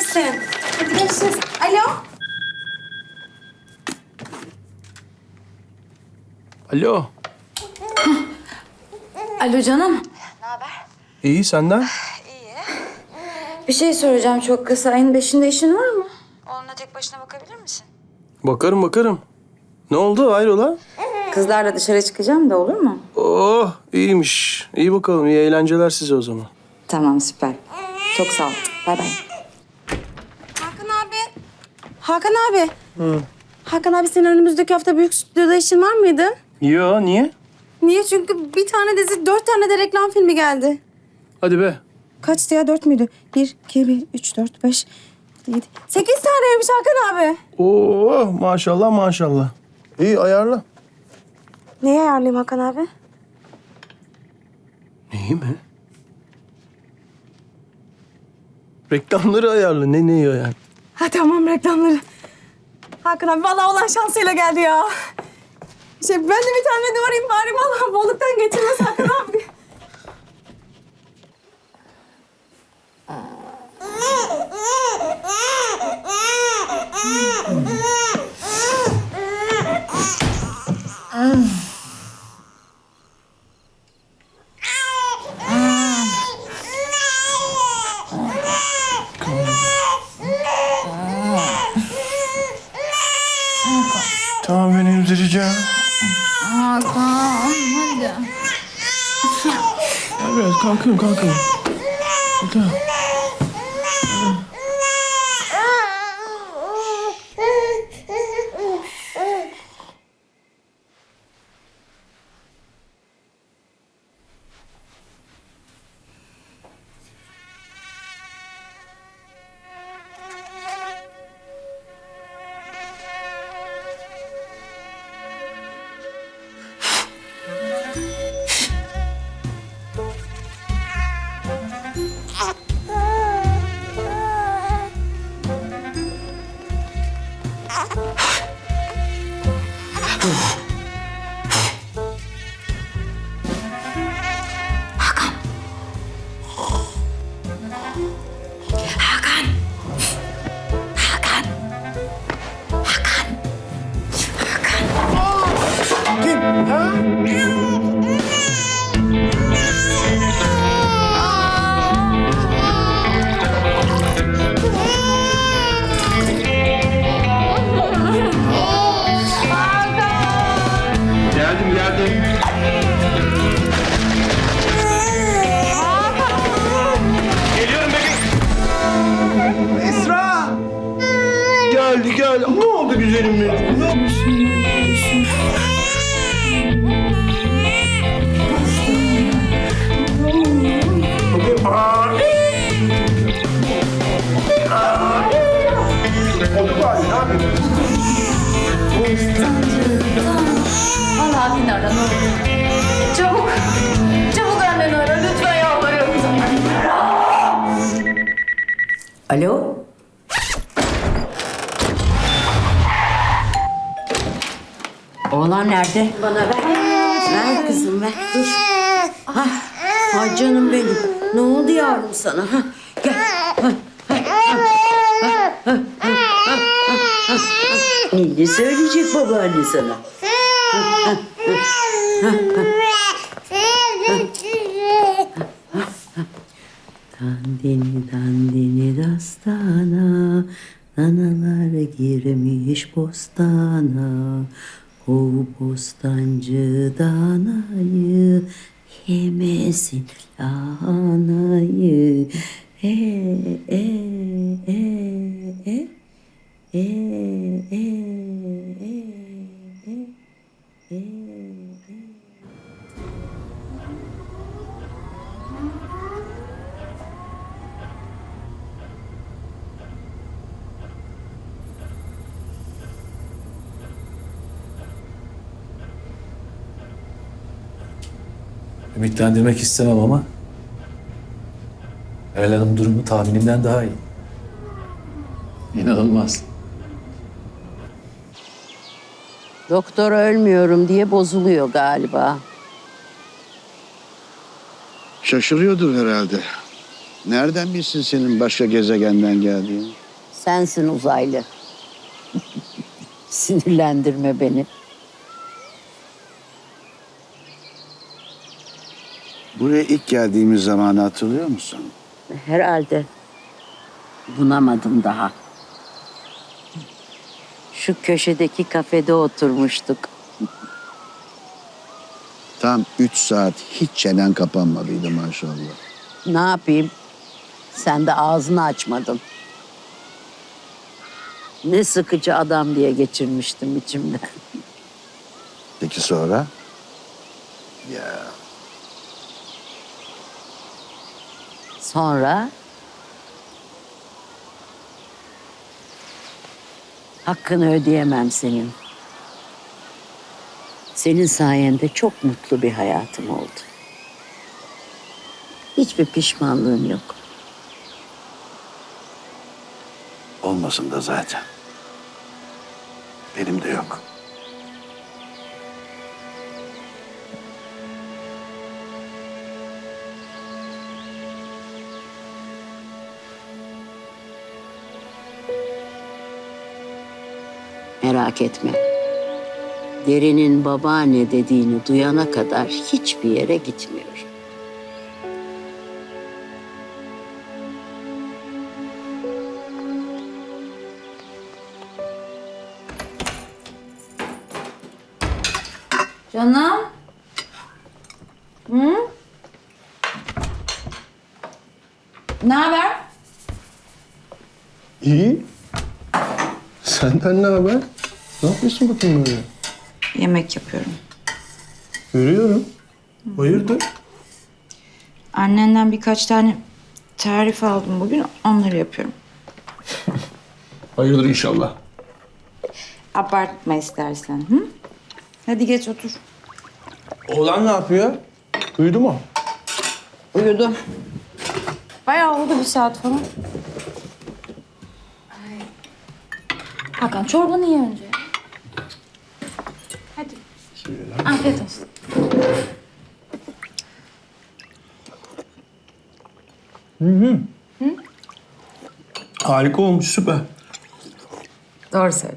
zarifsin. Hadi görüşürüz. Alo. Alo. Alo canım. İyi senden? Bir şey soracağım çok kısa. Ayın beşinde işin var mı? Oğluna tek başına bakabilir misin? Bakarım bakarım. Ne oldu hayrola? Kızlarla dışarı çıkacağım da olur mu? Oh iyiymiş. İyi bakalım iyi eğlenceler size o zaman. Tamam süper. Çok sağ ol. Bay bay. Hakan abi. Hakan abi. Hakan abi senin önümüzdeki hafta büyük stüdyoda işin var mıydı? Yo niye? Niye? Çünkü bir tane dizi, dört tane de reklam filmi geldi. Hadi be. Kaçtı ya? Dört müydü? Bir, iki, bir, üç, dört, beş, yedi. Sekiz taneymiş Hakan abi. Oo maşallah maşallah. İyi ayarla. Neyi ayarlayayım Hakan abi? Neyi mi? Reklamları ayarla. Ne neyi ayarla? Ha tamam reklamları. Hakan abi vallahi olan şansıyla geldi ya. Şey ben de bir tane doğrayayım bari vallahi bolluktan getirmez Hakan abi. Okay. nerede? Bana ver. Ver kızım ver. Dur. Ah, ay canım benim. Ne oldu yavrum sana? Ha, gel. Ha, ha, ha, ha, ha, ha, ha. Ne söyleyecek babaanne sana? Ha, ha, ha, ha. Dandini dandini dastana Nanalar girmiş bostana o bostancı danayı Yemesin lahanayı E e e e e e e e e Ümitlendirmek istemem ama Meral Hanım durumu tahminimden daha iyi. İnanılmaz. Doktor ölmüyorum diye bozuluyor galiba. Şaşırıyordur herhalde. Nereden bilsin senin başka gezegenden geldiğini? Sensin uzaylı. Sinirlendirme beni. Buraya ilk geldiğimiz zamanı hatırlıyor musun? Herhalde bunamadım daha. Şu köşedeki kafede oturmuştuk. Tam üç saat hiç çenen kapanmadıydı maşallah. Ne yapayım? Sen de ağzını açmadın. Ne sıkıcı adam diye geçirmiştim içimden. Peki sonra? Ya Sonra hakkını ödeyemem senin. Senin sayende çok mutlu bir hayatım oldu. Hiçbir pişmanlığım yok. olmasın da zaten. Benim de yok. Merak etme. Derinin babaanne dediğini duyana kadar hiçbir yere gitmiyorum. Canım. Hı? Ne haber? İyi. Senden ne haber? Yapıyorsun bakayım böyle? Yemek yapıyorum. Görüyorum. Hayırdır? Annenden birkaç tane tarif aldım bugün. Onları yapıyorum. Hayırdır inşallah. Abartma istersen. Hı? Hadi geç otur. Oğlan ne yapıyor? Uyudu mu? Uyudu. Bayağı oldu bir saat falan. Hakan çorbanı ye önce. Hadi. Afiyet olsun. Harika olmuş süper. Doğru söyle.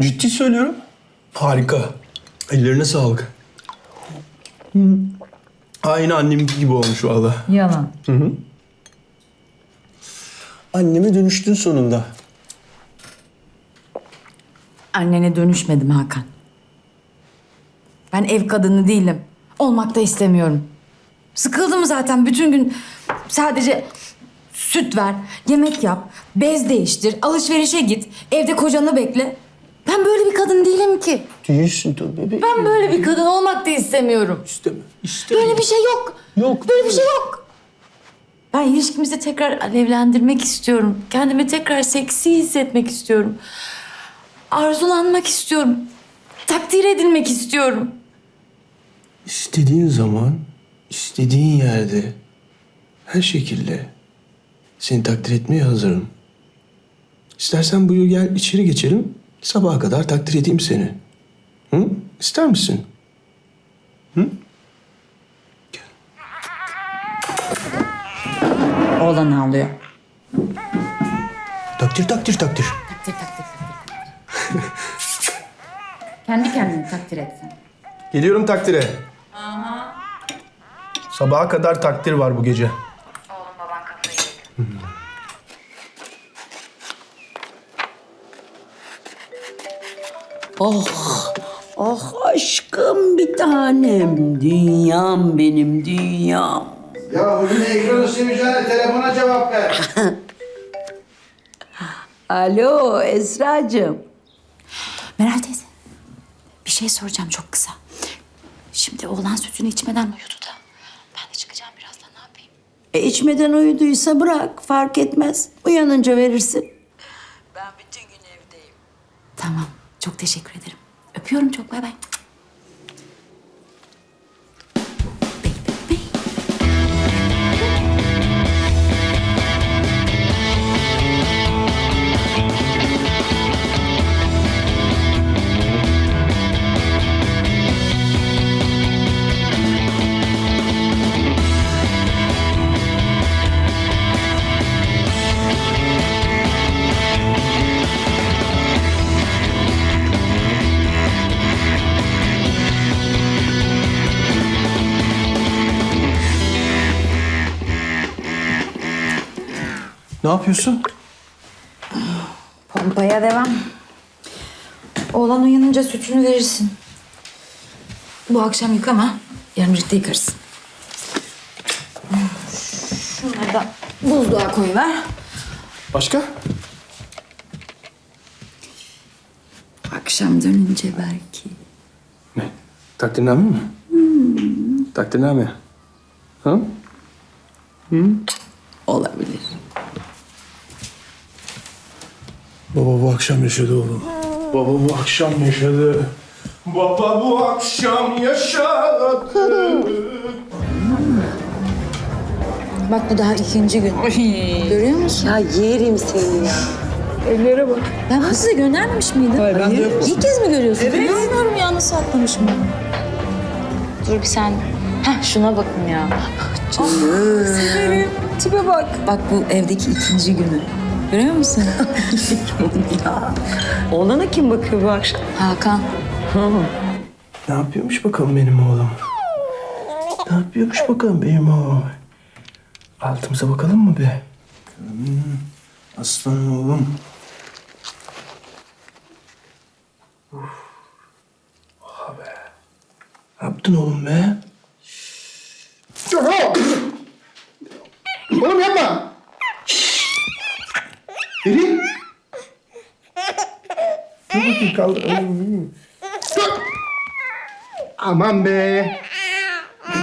Ciddi söylüyorum. Harika. Ellerine sağlık. Hı. Aynı anneminki gibi olmuş valla. Yalan. Anneme dönüştün sonunda. Annene dönüşmedim Hakan. Ben ev kadını değilim. Olmak da istemiyorum. Sıkıldım zaten bütün gün sadece süt ver, yemek yap, bez değiştir, alışverişe git, evde kocanı bekle. Ben böyle bir kadın değilim ki. Değilsin tabii bebeğim. Ben böyle bir kadın olmak da istemiyorum. İsteme. İsteme. Böyle bir şey yok. Yok. Böyle bir şey yok. Ben ilişkimizi tekrar alevlendirmek istiyorum. Kendimi tekrar seksi hissetmek istiyorum. Arzulanmak istiyorum. Takdir edilmek istiyorum. İstediğin zaman, istediğin yerde, her şekilde seni takdir etmeye hazırım. İstersen buyur gel içeri geçelim. Sabaha kadar takdir edeyim seni. Hı? İster misin? Oğlan ağlıyor. Takdir takdir takdir. Takdir takdir takdir. Kendi kendini takdir etsen. Geliyorum takdire. Sabaha kadar takdir var bu gece. Oh, oh aşkım bir tanem. Dünyam benim dünyam. Ya bugün ekranı simeceğine telefona cevap ver. Alo Esra'cığım. Meral teyze, bir şey soracağım çok kısa. Şimdi oğlan sütünü içmeden uyudu da. Ben de çıkacağım birazdan ne yapayım? E, içmeden uyuduysa bırak fark etmez. Uyanınca verirsin. Ben bütün gün evdeyim. Tamam, çok teşekkür ederim. Öpüyorum çok, bay bay. Ne yapıyorsun? Pompaya devam. Oğlan uyanınca sütünü verirsin. Bu akşam yıkama. Yarın birlikte yıkarız. Şunları da buzluğa koyuver. Başka? Akşam dönünce belki. Ne? Takdirname mi? Takdirname. Ha? Olabilir. Baba bu akşam yaşadı oğlum. Baba bu akşam yaşadı. Baba bu akşam yaşadı. Bak bu daha ikinci gün. Görüyor musun? Ya yerim seni ya. Ben bunu size göndermemiş miydim? Hayır. İlk kez mi görüyorsun? Evet. İnanmıyorum ya nasıl atlamışım ben. Dur bir sen. Heh şuna bakın ya. Canım. Tipe bak. Bak bu evdeki ikinci günü. Görüyor musun? Oğlana kim bakıyor bu akşam? Hakan. Ne yapıyormuş bakalım benim oğlum? Ne yapıyormuş bakalım benim oğlum? Altımıza bakalım mı be? Hmm, aslan oğlum. Uf. Oha be. Ne yaptın oğlum be? Oğlum yapma. Derin. Dur bakayım kaldır. Dur. Aman be.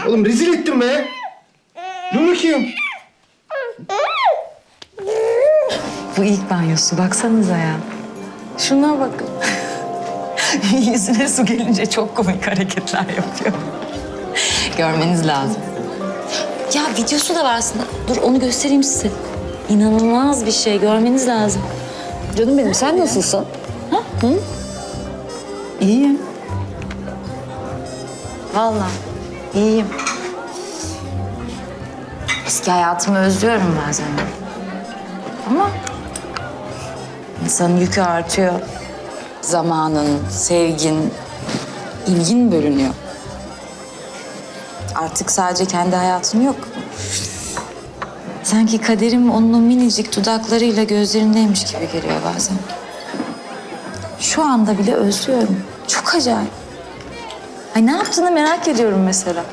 Oğlum rezil ettin be. Dur bakayım. Bu ilk banyosu baksanıza ya. Şuna bakın. Yüzüne su gelince çok komik hareketler yapıyor. Görmeniz lazım. Ya videosu da var aslında. Dur onu göstereyim size. İnanılmaz bir şey. Görmeniz lazım. Canım benim sen nasılsın? Ha? Hı? İyiyim. Vallahi iyiyim. Eski hayatımı özlüyorum bazen. Ama insanın yükü artıyor. Zamanın, sevgin, ilgin bölünüyor. Artık sadece kendi hayatın yok. Sanki kaderim onun o minicik dudaklarıyla gözlerindeymiş gibi geliyor bazen. Şu anda bile özlüyorum. Çok acayip. Ay ne yaptığını merak ediyorum mesela.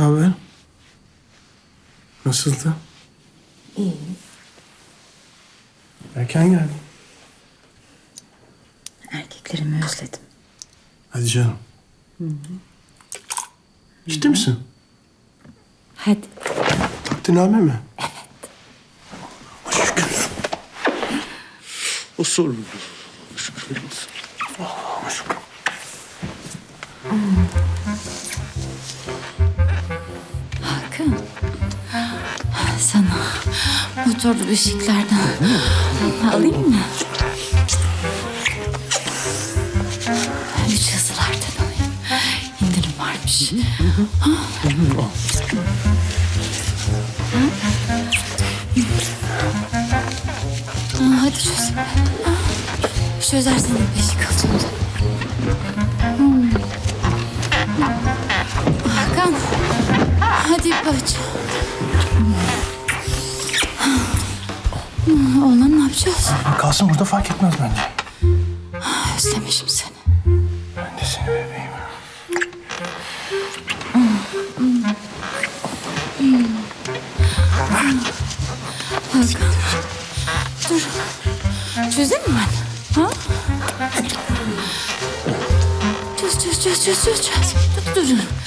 Ne haber? Nasıldı? İyi. Erken geldin. Erkeklerimi özledim. Hadi canım. Ciddi misin? Hadi. Takdirname mi? Evet. Şükür. O soruldu. Motorlu beşiklerden alayım mı? Üç hızlılardan alayım. İndirim varmış. Ha? Ha, hadi çöz. Çözersen beşik alacağım. Yapacağız? Kalsın burada fark etmez bence. Özlemişim seni. Ben de seni bebeğim. Dur. Çözeyim mi ben? Ha? Çöz, çöz, çöz, çöz, çöz, çöz. Dur, dur, dur.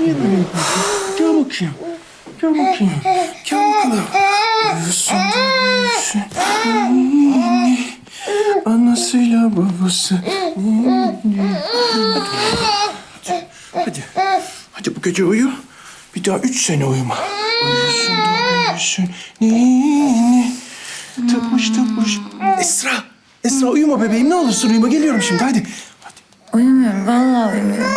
Niye böyle yapıyorsun? Gel bakayım. Gel bakayım. Gel bakalım. Da uyusun. Ninni. Anasıyla babası. Hadi. Hadi. Hadi bu gece uyu. Bir daha üç sene uyuma. Uyusun uyusun. Tıpış tıpış. Esra. Esra uyuma bebeğim ne olursun uyuma. Geliyorum şimdi hadi. Hadi. Uyumuyorum vallahi uyumuyorum.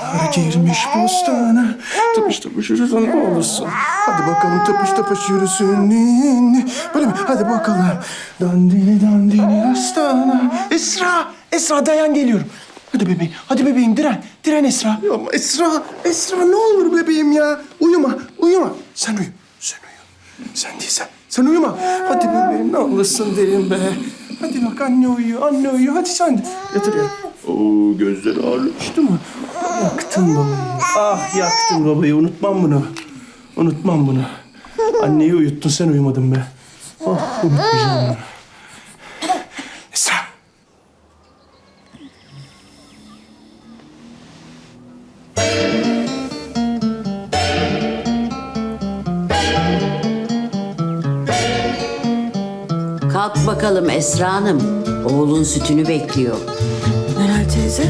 Kara girmiş bostana. Tıpış tıpış yürüsün ne olursun. Hadi bakalım tıpış tıpış yürüsün. Ninni. Böyle mi? Hadi bakalım. Dandini dandini astana. Esra. Esra dayan geliyorum. Hadi bebeğim. Hadi bebeğim diren. Diren Esra. Ama Esra. Esra ne olur bebeğim ya. Uyuma. Uyuma. Sen uyu. Sen uyu. Sen değil sen. Sen uyuma. Hadi bebeğim ne olursun derin be. Hadi bak anne uyuyor. Anne uyuyor. Hadi sen de. Yatır ya. Oo gözleri ağrımıştı mı? Yaktın babayı. Ah yaktın babayı. Unutmam bunu. Unutmam bunu. Anneyi uyuttun sen uyumadın be. Oh unutmayacağım bunu. Bakalım Esra Hanım. Oğlun sütünü bekliyor. Meral teyze.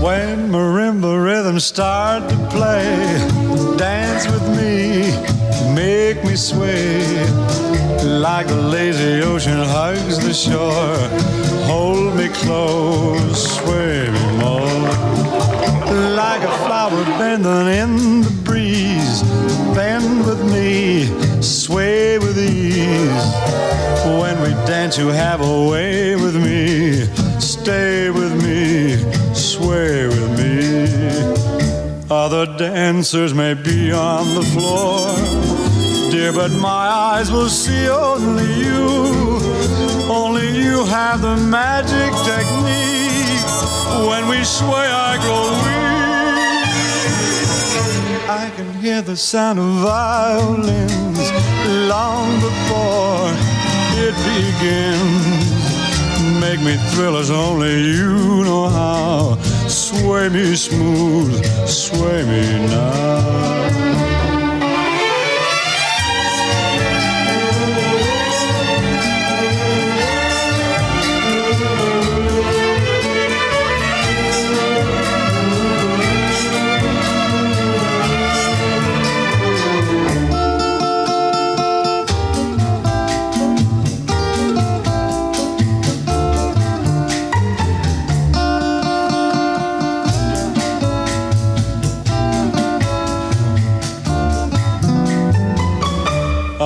When marimba rhythms start to play, dance with me, make me sway. Like the lazy ocean hugs the shore, hold me close, sway we dance, you have a way with me. Stay with me, sway with me. Other dancers may be on the floor, dear, but my eyes will see only you. Only you have the magic technique. When we sway, I grow weak. I can hear the sound of violins long begins. Make me thrill as only you know how. Sway me smooth, sway me now.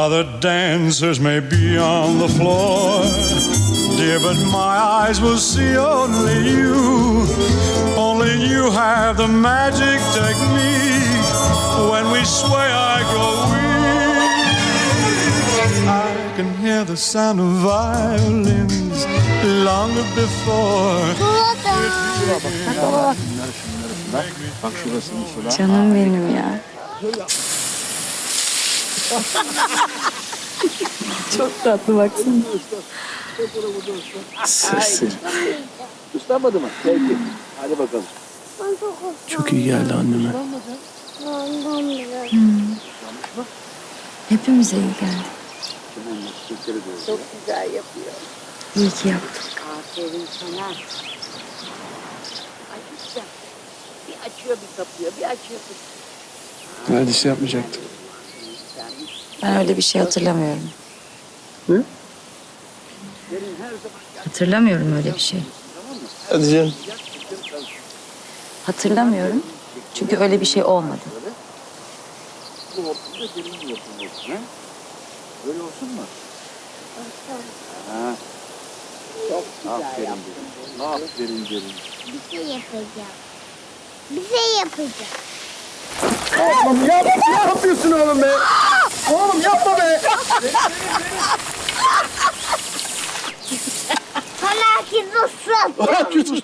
Other dancers may be on the floor, dear, but my eyes will see only you. Only you have the magic technique. When we sway, I grow weak. I can hear the sound of violins long before. Canım benim ya. Çok tatlı baksana. Serseri. Çok iyi geldi anneme. Hepimize iyi geldi. Çok güzel yapıyor. İyi ki yaptın. Aferin sana. Ay güzel. Bir açıyor bir kapıyor, bir açıyor bir Neredeyse yapmayacaktım. Ben öyle bir şey hatırlamıyorum. Ne? Hatırlamıyorum öyle bir şey. Hadi canım. Hatırlamıyorum. Çünkü öyle bir şey olmadı. Bir şey yapacağım. Bir şey yapacağım. Oğlum yap, ne yapıyorsun oğlum be? Oğlum yapma be. Sana herkes olsun. Ne yapıyorsun?